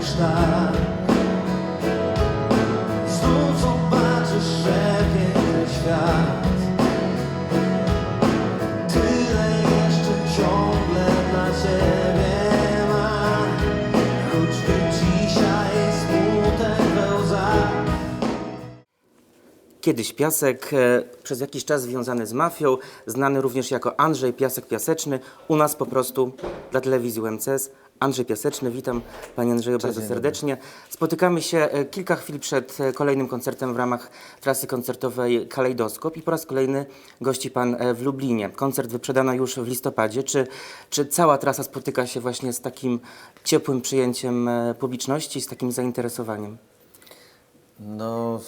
zrobisz tak Znów zobaczysz przepiękny świat. Tyle jeszcze ciągle dla ciebie ma. Choćby dzisiaj smutek we łzach Kiedyś Piasek, e, przez jakiś czas związany z mafią, znany również jako Andrzej Piasek Piaseczny, u nas po prostu dla telewizji UMCS. Andrzej Piaseczny, witam Panie Andrzeju bardzo dzień serdecznie. Spotykamy się e, kilka chwil przed e, kolejnym koncertem w ramach trasy koncertowej Kalejdoskop i po raz kolejny gości Pan e, w Lublinie. Koncert wyprzedano już w listopadzie. Czy, czy cała trasa spotyka się właśnie z takim ciepłym przyjęciem publiczności, z takim zainteresowaniem? No,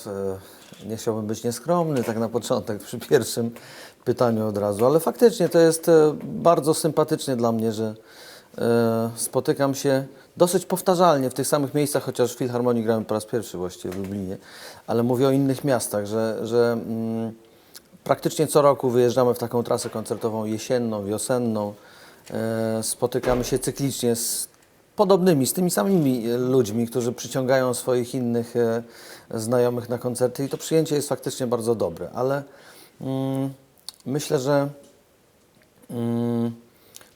nie chciałbym być nieskromny tak na początek przy pierwszym pytaniu od razu, ale faktycznie to jest bardzo sympatycznie dla mnie, że spotykam się dosyć powtarzalnie w tych samych miejscach, chociaż w Filharmonii grałem po raz pierwszy właściwie w Lublinie, ale mówię o innych miastach, że, że mm, praktycznie co roku wyjeżdżamy w taką trasę koncertową jesienną, wiosenną. E, spotykamy się cyklicznie z podobnymi, z tymi samymi e, ludźmi, którzy przyciągają swoich innych e, znajomych na koncerty i to przyjęcie jest faktycznie bardzo dobre, ale mm, myślę, że mm,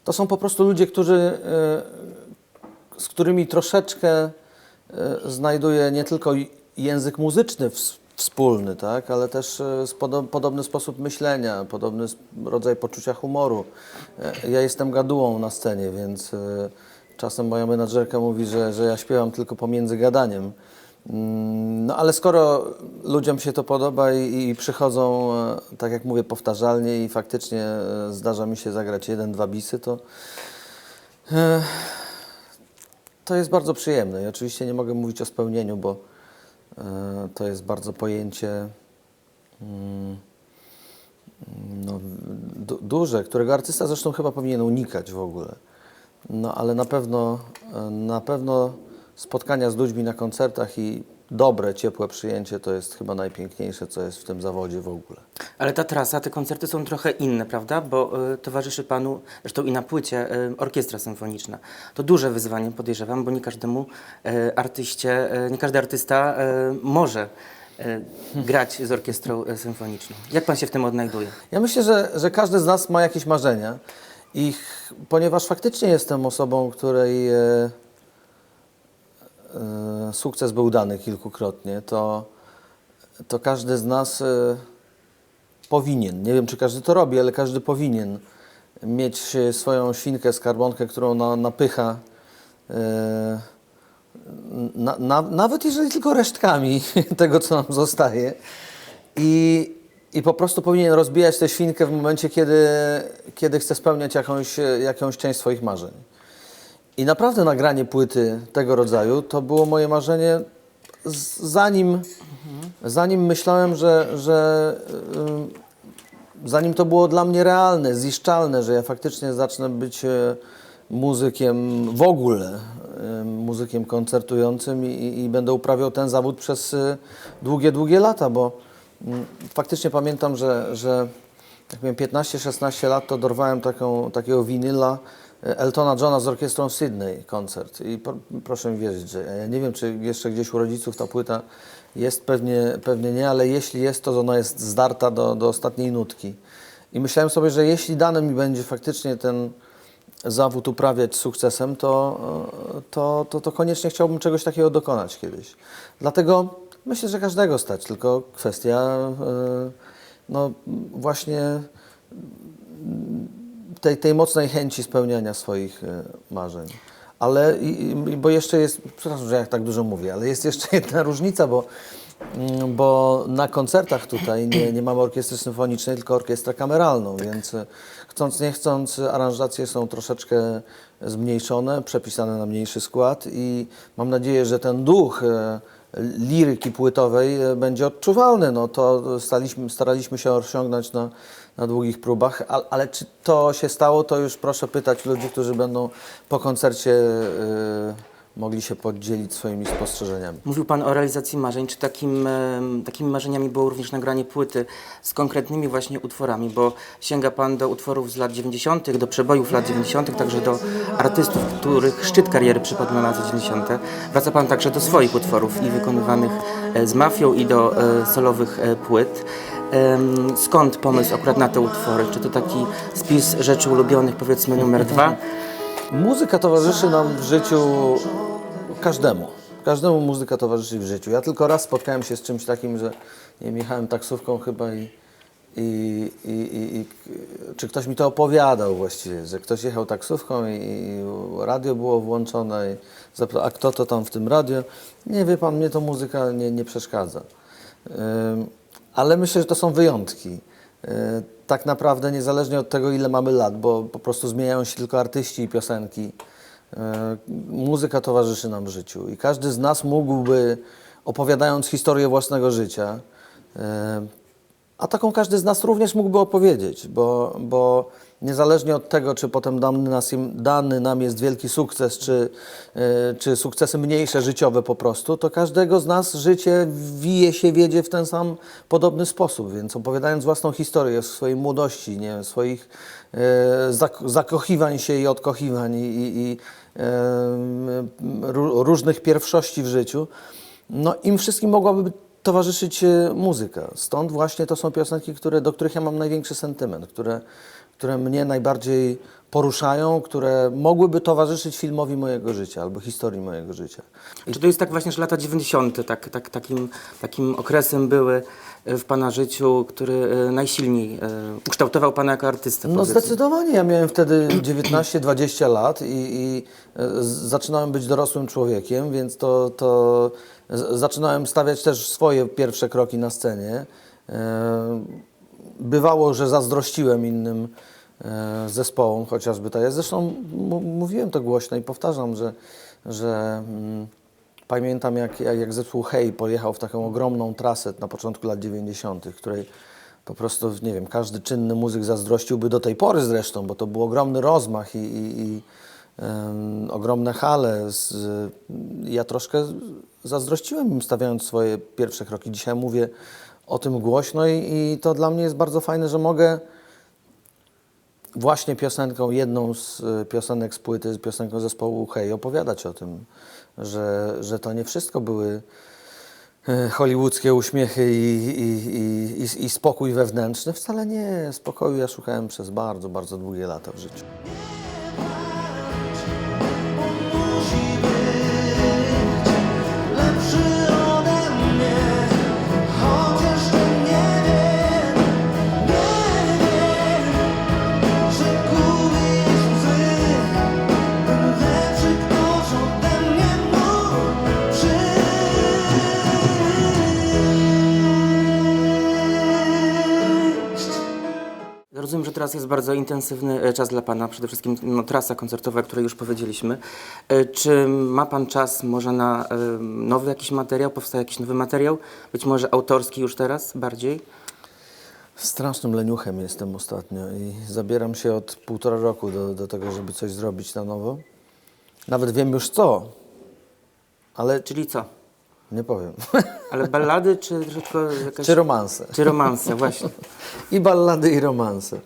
to są po prostu ludzie, którzy, e, z którymi troszeczkę e, znajduję nie tylko język muzyczny ws- wspólny, tak, ale też e, podobny sposób myślenia, podobny rodzaj poczucia humoru. Ja jestem gadułą na scenie, więc czasem moja menadżerka mówi, że, że ja śpiewam tylko pomiędzy gadaniem. Mm, No ale skoro ludziom się to podoba i, i przychodzą, e, tak jak mówię, powtarzalnie i faktycznie e, zdarza mi się zagrać jeden, dwa bisy, to e, to jest bardzo przyjemne. I oczywiście nie mogę mówić o spełnieniu, bo to jest bardzo pojęcie mm, no, du, duże, którego artysta zresztą chyba powinien unikać w ogóle. No ale na pewno, na pewno spotkania z ludźmi na koncertach i dobre, ciepłe przyjęcie to jest chyba najpiękniejsze, co jest w tym zawodzie w ogóle. Ale ta trasa, te koncerty są trochę inne, prawda? Bo y, towarzyszy Panu, zresztą i na płycie, y, orkiestra symfoniczna. To duże wyzwanie, podejrzewam, bo nie każdemu y, artyście, y, nie każdy artysta y, może grać z orkiestrą symfoniczną. Jak Pan się w tym odnajduje? Ja myślę, że, że każdy z nas ma jakieś marzenia i ponieważ faktycznie jestem osobą, której sukces był dany kilkukrotnie, to, to każdy z nas e, powinien, nie wiem czy każdy to robi, ale każdy powinien mieć e, swoją świnkę, skarbonkę, którą na, napycha e, na, na, nawet jeżeli tylko resztkami tego, co nam zostaje. I, I po prostu powinien rozbijać tę świnkę w momencie, kiedy, kiedy chce spełniać jakąś, jakąś część swoich marzeń. I naprawdę nagranie płyty tego rodzaju to było moje marzenie, zanim, zanim myślałem, że, że zanim to było dla mnie realne, ziszczalne, że ja faktycznie zacznę być e, muzykiem w ogóle, muzykiem koncertującym i, i- będę uprawiał ten zawód przez e, długie, długie lata, bo mm, faktycznie pamiętam, że, że jak miałem 15-16 lat, to dorwałem taką, takiego winyla Eltona Johna z orkiestrą Sydney koncert. I pro, proszę mi wierzyć, że ja nie wiem, czy jeszcze gdzieś u rodziców ta płyta jest, pewnie, pewnie nie, ale jeśli jest, to ona jest zdarta do, do ostatniej nutki. I myślałem sobie, że jeśli dane mi będzie faktycznie ten zawód uprawiać sukcesem, to, e, to, to, to koniecznie chciałbym czegoś takiego dokonać kiedyś. Dlatego myślę, że każdego stać, tylko kwestia e, no, właśnie tej, tej mocnej chęci spełniania swoich e, marzeń. Ale, bo jeszcze jest, przepraszam, że ja tak dużo mówię, ale jest jeszcze jedna różnica, bo, mm, bo na koncertach tutaj nie, nie mamy orkiestry symfonicznej, tylko orkiestrę kameralną, więc e, chcąc nie chcąc aranżacje są troszeczkę zmniejszone, przepisane na mniejszy skład i mam nadzieję, że ten duch e, liryki płytowej e, będzie odczuwalny. No to staliśmy, staraliśmy się osiągnąć na, na długich próbach, ale, ale czy to się stało, to już proszę pytać ludzi, którzy będą po koncercie e, mogli się podzielić swoimi spostrzeżeniami. Mówił Pan o realizacji marzeń. Czy takim, takimi marzeniami było również nagranie płyty z konkretnymi właśnie utworami? Bo sięga Pan do utworów z lat 90., do przebojów lat 90., także do artystów, których szczyt kariery przypadł na lata 90. Wraca Pan także do swoich utworów i wykonywanych e, z mafią i do e, solowych e, płyt. Skąd pomysł akurat na te utwory? Czy to taki spis rzeczy ulubionych, powiedzmy numer dwa? Muzyka towarzyszy nam w życiu każdemu. Każdemu muzyka towarzyszy w życiu. Ja tylko raz spotkałem się z czymś takim, że nie wiem, jechałem taksówką chyba i, i, i, i, i czy ktoś mi to opowiadał właściwie, że ktoś jechał taksówką i, i radio było włączone i zapytał, a kto to tam w tym radio? Nie wie pan, mnie to muzyka nie, nie przeszkadza. Ale myślę, że to są wyjątki. Yy, Tak naprawdę niezależnie od tego, ile mamy lat, bo po prostu zmieniają się tylko artyści i piosenki. Yy, Muzyka towarzyszy nam w życiu i każdy z nas mógłby, opowiadając historię własnego życia, yy, a taką każdy z nas również mógłby opowiedzieć, bo, bo niezależnie od tego, czy potem dany, nas, dany nam jest wielki sukces, czy, yy, czy sukcesy mniejsze, życiowe po prostu, to każdego z nas życie wije się, wiedzie w ten sam podobny sposób. Więc opowiadając własną historię swojej młodości, nie, swoich zak- zakochiwań się i odkochiwań i, i, ró- różnych pierwszości w życiu, no im wszystkim mogłaby towarzyszyć e, muzyka. Stąd właśnie to są piosenki, które, do których ja mam największy sentyment, które, które mnie najbardziej poruszają, które mogłyby towarzyszyć filmowi mojego życia albo historii mojego życia. Czy to jest tak właśnie, że lata 90. Tak, tak, takim, takim okresem były e, w Pana życiu, który e, najsilniej e, ukształtował Pana jako artystę? No powiedzmy? zdecydowanie. Ja miałem wtedy 19-20 lat i, i zaczynałem być dorosłym człowiekiem, więc to, to zaczynałem stawiać też swoje pierwsze kroki na scenie. Bywało, że zazdrościłem innym e, zespołom, chociażby. Ja zresztą mówiłem to głośno i powtarzam, że, że mm, pamiętam jak, jak, zespół Hej pojechał w taką ogromną trasę na początku lat 90., której po prostu, nie wiem, każdy czynny muzyk zazdrościłby do tej pory zresztą, bo to był ogromny rozmach i, i, i ogromne hale. Z, ja troszkę zazdrościłem im stawiając swoje pierwsze kroki. Dzisiaj mówię o tym głośno i, i to dla mnie jest bardzo fajne, że mogę właśnie piosenką, jedną z y, piosenek z płyty, z piosenką zespołu Hej, opowiadać o tym, że, że to nie wszystko były e, hollywoodzkie uśmiechy i, i, i, i spokój wewnętrzny. Wcale nie. Spokoju ja szukałem przez bardzo, bardzo długie lata w życiu. Teraz jest bardzo intensywny e, czas dla Pana, przede wszystkim no, trasa koncertowa, o której już powiedzieliśmy. E, Czy ma Pan czas może na e, nowy jakiś materiał, powstaje jakiś nowy materiał? Być może autorski już teraz bardziej? Strasznym leniuchem jestem ostatnio i zabieram się od półtora roku do, do tego, żeby coś zrobić na nowo. Nawet wiem już co, ale Czyli co? Nie powiem. Ale ballady, czy tylko jakaś... Czy romanse. Czy romanse, właśnie. I ballady, i romanse.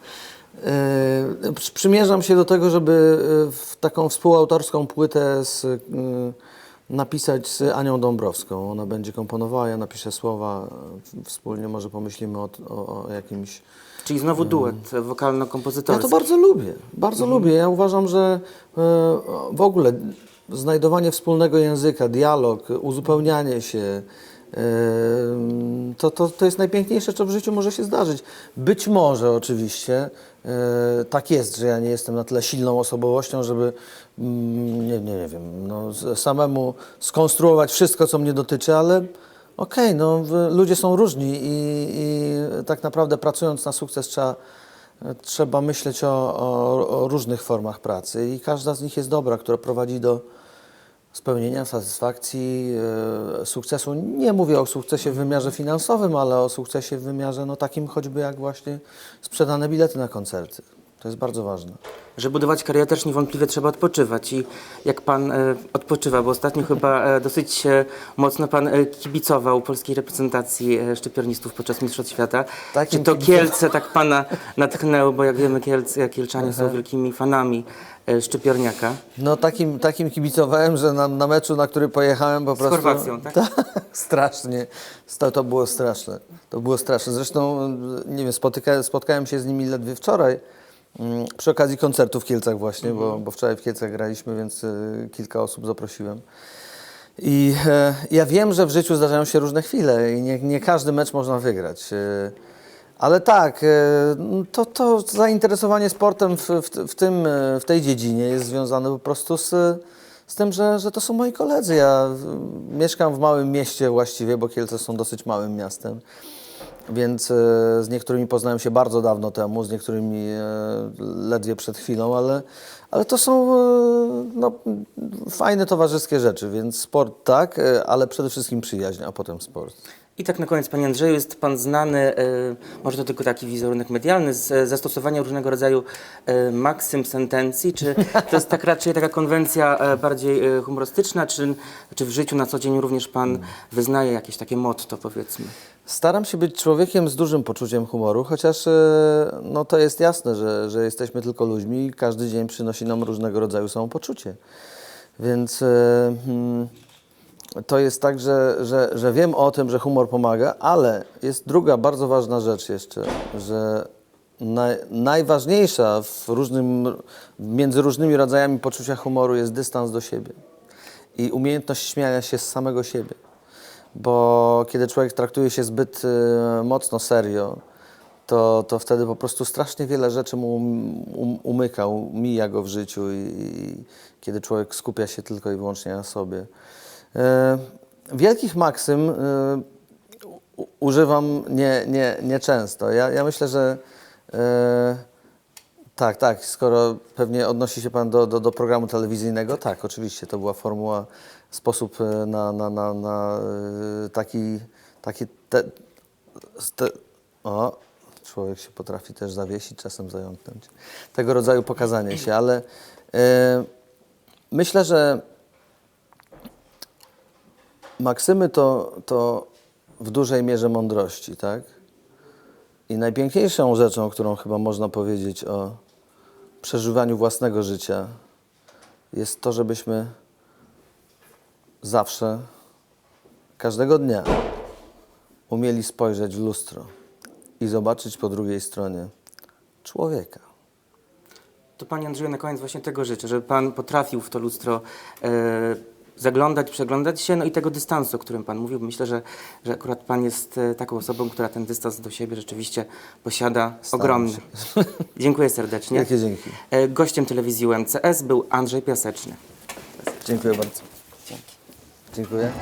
Yy, przy- przymierzam się do tego, żeby yy, w taką współautorską płytę z, yy, napisać z Anią Dąbrowską. Ona będzie komponowała, ja napiszę słowa. yy, Wspólnie może pomyślimy o, o, o jakimś Czyli znowu duet Ja wokalno-kompozytorski. to bardzo lubię, bardzo lubię. Ja uważam, że e, w ogóle znajdowanie wspólnego języka, dialog, uzupełnianie się, to, to, to jest najpiękniejsze, co w życiu może się zdarzyć. Być może oczywiście e, tak jest, że ja nie jestem na tyle silną osobowością, żeby mm, nie, nie, nie wiem, no, samemu skonstruować wszystko, co mnie dotyczy, ale okej, no, w- ludzie są różni i, i tak naprawdę pracując na sukces trzeba Trzeba myśleć o, o, o różnych formach pracy i każda z nich jest dobra, która prowadzi do spełnienia, satysfakcji, e, sukcesu. Nie mówię o sukcesie w wymiarze finansowym, ale o sukcesie w wymiarze no, takim choćby jak właśnie sprzedane bilety na koncerty. To jest bardzo ważne. Że budować karierę też niewątpliwie trzeba odpoczywać i jak pan e, odpoczywa, bo ostatnio chyba e, dosyć e, mocno pan e, kibicował polskiej reprezentacji e, szczypiornistów podczas Mistrzostw Świata. Takim Czy to Kielce tak pana natchnęło, bo jak wiemy Kielce, Kielczanie są wielkimi fanami e, szczypiorniaka. No takim, takim kibicowałem, że na, na meczu, na który pojechałem po prostu... Chorwacją, tak? strasznie. To, to było straszne. To było straszne. Zresztą, nie wiem, spotyka, spotkałem się z nimi ledwie wczoraj przy okazji koncertu w Kielcach właśnie, bo, bo wczoraj w Kielcach graliśmy, więc y, kilka osób zaprosiłem. I e, ja wiem, że w życiu zdarzają się różne chwile i nie, nie każdy mecz można wygrać. E, ale tak, e, to, to zainteresowanie sportem w, w, w, tym, e, w tej dziedzinie jest związane po prostu z, z tym, że, że to są moi koledzy. Ja e, mieszkam w małym mieście właściwie, bo Kielce są dosyć małym miastem. Więc e, z niektórymi poznałem się bardzo dawno temu, z niektórymi e, ledwie przed chwilą, ale, ale to są e, no, fajne towarzyskie rzeczy, więc sport tak, ale przede wszystkim przyjaźń, a potem sport. I tak na koniec, panie Andrzeju, jest pan znany, e, może to tylko taki wizerunek medialny, z e, zastosowania różnego rodzaju e, maksym sentencji, czy to jest tak raczej taka konwencja bardziej humorystyczna, czy, czy w życiu na co dzień również pan wyznaje jakieś takie motto, powiedzmy? Staram się być człowiekiem z dużym poczuciem humoru, chociaż no, to jest jasne, że, że jesteśmy tylko ludźmi i każdy dzień przynosi nam różnego rodzaju samopoczucie. Więc hmm, to jest tak, że, że, że wiem o tym, że humor pomaga, ale jest druga bardzo ważna rzecz jeszcze, że naj, najważniejsza w różnym, między różnymi rodzajami poczucia humoru jest dystans do siebie i umiejętność śmiania się z samego siebie. Bo kiedy człowiek traktuje się zbyt y, mocno serio, to, to wtedy po prostu strasznie wiele rzeczy mu um, umyka, mija go w życiu i, i kiedy człowiek skupia się tylko i wyłącznie na sobie. E, wielkich maksym y, u- używam nie, nie, nieczęsto. Ja, ja myślę, że e, tak, tak, skoro pewnie odnosi się Pan do, do, do programu telewizyjnego, tak, oczywiście, to była formuła, sposób e, na, na, na, na e, taki, taki te, ste, o, człowiek się potrafi też zawiesić, czasem zająknąć, tego rodzaju pokazanie się, ale e, myślę, że maksymy to, to w dużej mierze mądrości, tak? I najpiękniejszą rzeczą, którą chyba można powiedzieć o przeżywaniu własnego życia, jest to, żebyśmy zawsze, każdego dnia umieli spojrzeć w lustro i zobaczyć po drugiej stronie człowieka. To panie Andrzeju, na koniec właśnie tego życzę, żeby pan potrafił w to lustro e, zaglądać, przeglądać się, no i tego dystansu, o którym pan mówił. Myślę, że, że akurat pan jest e, taką osobą, która ten dystans do siebie rzeczywiście posiada Staram ogromny. Dziękuję serdecznie. Wielkie dzięki. E, Gościem telewizji UMCS był Andrzej Piaseczny. Dziękuję bardzo. Dzięki. Dziękuję.